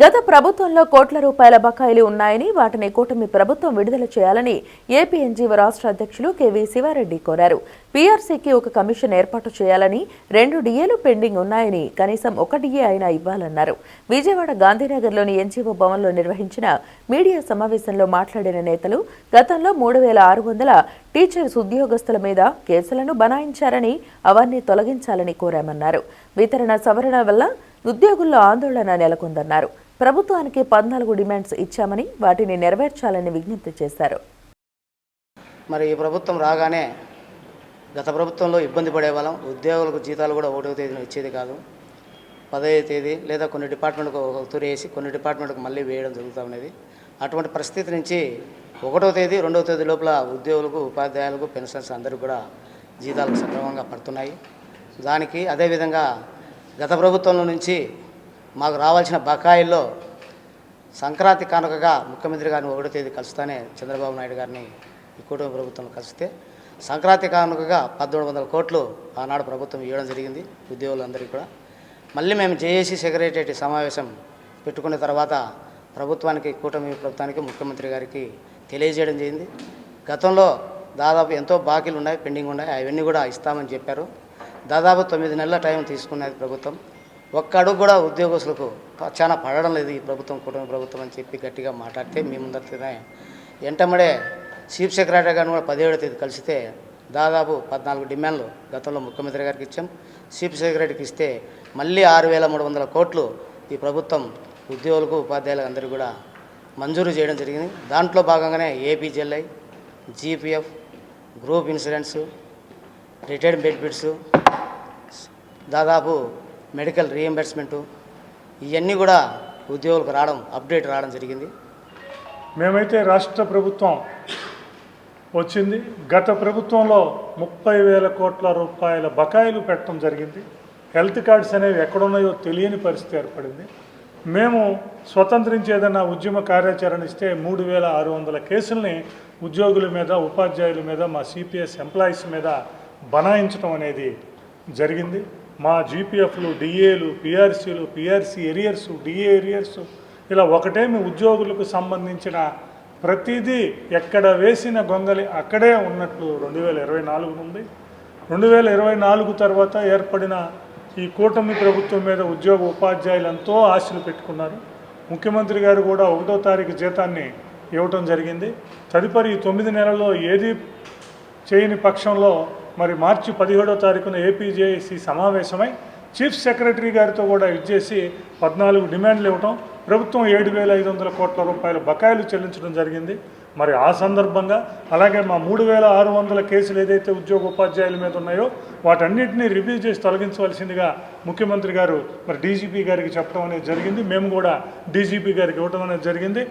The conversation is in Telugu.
గత ప్రభుత్వంలో కోట్ల రూపాయల బకాయిలు ఉన్నాయని వాటిని కూటమి ప్రభుత్వం విడుదల చేయాలని ఏపీ ఎన్జీఓ రాష్ట్ర అధ్యక్షులు కెవి శివారెడ్డి కోరారు. పీఆర్సీకి ఒక కమిషన్ ఏర్పాటు చేయాలని రెండు డిఏలు పెండింగ్ ఉన్నాయని కనీసం ఒక డిఏ అయినా ఇవ్వాలన్నారు. విజయవాడ గాంధీనగర్లోని ఎన్జీఓ భవన్లో నిర్వహించిన మీడియా సమావేశంలో మాట్లాడిన నేతలు గతంలో మూడు వేల ఆరు వందల టీచర్స్ ఉద్యోగస్తుల మీద కేసులను బనాయించారని అవన్నీ తొలగించాలని కోరామన్నారు. వితరణ సవరణ వల్ల ఉద్యోగుల్లో ఆందోళన నెలకొందన్నారు. ప్రభుత్వానికి పద్నాలుగు డిమాండ్స్ ఇచ్చామని వాటిని నెరవేర్చాలని విజ్ఞప్తి చేశారు. మరి ఈ ప్రభుత్వం రాగానే గత ప్రభుత్వంలో ఇబ్బంది పడేవాళ్ళం ఉద్యోగులకు జీతాలు కూడా ఒకటో తేదీన ఇచ్చేది కాదు. పదహైదు తేదీ లేదా కొన్ని డిపార్ట్మెంట్కు ఒక తూరి వేసి కొన్ని డిపార్ట్మెంట్కి మళ్ళీ వేయడం జరుగుతూ ఉన్నది. అటువంటి పరిస్థితి నుంచి ఒకటో తేదీ రెండవ తేదీ లోపల ఉద్యోగులకు ఉపాధ్యాయులకు పెన్షన్స్ అందరికీ కూడా జీతాలు సక్రమంగా పడుతున్నాయి. దానికి అదేవిధంగా గత ప్రభుత్వంలో నుంచి మాకు రావాల్సిన బకాయిల్లో సంక్రాంతి కానుకగా ముఖ్యమంత్రి గారిని ఒకటో తేదీ కలుస్తానే చంద్రబాబు నాయుడు గారిని ఈ కూటమి ప్రభుత్వం కలిస్తే సంక్రాంతి కానుకగా పద్దెనిమిది వందల కోట్లు ఆనాడు ప్రభుత్వం ఇవ్వడం జరిగింది ఉద్యోగులందరికీ కూడా. మళ్ళీ మేము జేఏసీ సెక్రటరియట్ సమావేశం పెట్టుకున్న తర్వాత ప్రభుత్వానికి కూటమి ప్రభుత్వానికి ముఖ్యమంత్రి గారికి తెలియజేయడం జరిగింది. గతంలో దాదాపు ఎంతో బాకీలు ఉన్నాయి పెండింగ్ ఉన్నాయి అవన్నీ కూడా ఇస్తామని చెప్పారు. దాదాపు తొమ్మిది నెలల టైం తీసుకున్నది ప్రభుత్వం. ఒక్క అడుగు కూడా ఉద్యోగస్తులకు చాలా పడడం లేదు ఈ ప్రభుత్వం కుటుంబ ప్రభుత్వం అని చెప్పి గట్టిగా మాట్లాడితే మీ ముందరనే వెంటమడే చీఫ్ సెక్రటరీ గారిని కూడా పదిహేడో తేదీ కలిసితే దాదాపు పద్నాలుగు డిమాండ్లు గతంలో ముఖ్యమంత్రి గారికి ఇచ్చాం. చీఫ్ సెక్రటరీకి ఇస్తే మళ్ళీ ఆరు వేల మూడు వందల కోట్లు ఈ ప్రభుత్వం ఉద్యోగులకు ఉపాధ్యాయులకు అందరికీ కూడా మంజూరు చేయడం జరిగింది. దాంట్లో భాగంగానే APGLI GPF group insurance retired benefits దాదాపు మెడికల్ రీఎంబర్స్మెంటు ఇవన్నీ కూడా ఉద్యోగులకు రావడం అప్డేట్ రావడం జరిగింది. మేమైతే రాష్ట్ర ప్రభుత్వం వచ్చింది. గత ప్రభుత్వంలో ముప్పై వేల కోట్ల రూపాయల బకాయిలు పెట్టడం జరిగింది. హెల్త్ కార్డ్స్ అనేవి ఎక్కడున్నాయో తెలియని పరిస్థితి ఏర్పడింది. మేము స్వతంత్రించి ఉద్యమ కార్యాచరణ ఇస్తే మూడు వేల ఆరు వందల కేసుల్ని ఉద్యోగుల మీద ఉపాధ్యాయుల మీద మా సిపిఎస్ ఎంప్లాయీస్ మీద బనాయించడం అనేది జరిగింది. మా జీపీఎఫ్లు డిఏలు పిఆర్సీలు పిఆర్సీ ఎరియర్స్ డిఏ ఎరియర్స్ ఇలా ఒకటేమి ఉద్యోగులకు సంబంధించిన ప్రతిదీ ఎక్కడ వేసిన గొంగలి అక్కడే ఉన్నట్లు రెండు వేల ఇరవై నాలుగు నుండి రెండు వేల ఇరవై నాలుగు తర్వాత ఏర్పడిన ఈ కూటమి ప్రభుత్వం మీద ఉద్యోగ ఉపాధ్యాయులు ఎంతో ఆశలు పెట్టుకున్నారు. ముఖ్యమంత్రి గారు కూడా ఒకటో తారీఖు జీతాన్ని ఇవ్వటం జరిగింది. తదుపరి ఈ తొమ్మిది నెలల్లో ఏది చేయని పక్షంలో మరి మార్చి పదిహేడో తారీఖున ఏపీజేఏసీ సమావేశమై చీఫ్ సెక్రటరీ గారితో కూడా ఇచ్చేసి పద్నాలుగు డిమాండ్లు ఇవ్వటం ప్రభుత్వం ఏడు వేల ఐదు వందల కోట్ల రూపాయల బకాయిలు చెల్లించడం జరిగింది. మరి ఆ సందర్భంగా అలాగే మా మూడు వేల ఆరు వందల కేసులు ఏదైతే ఉద్యోగ ఉపాధ్యాయుల మీద ఉన్నాయో వాటన్నింటినీ రివ్యూ చేసి తొలగించవలసిందిగా ముఖ్యమంత్రి గారు మరి డీజీపీ గారికి చెప్పడం అనేది జరిగింది. మేము కూడా డీజీపీ గారికి ఇవ్వడం అనేది జరిగింది.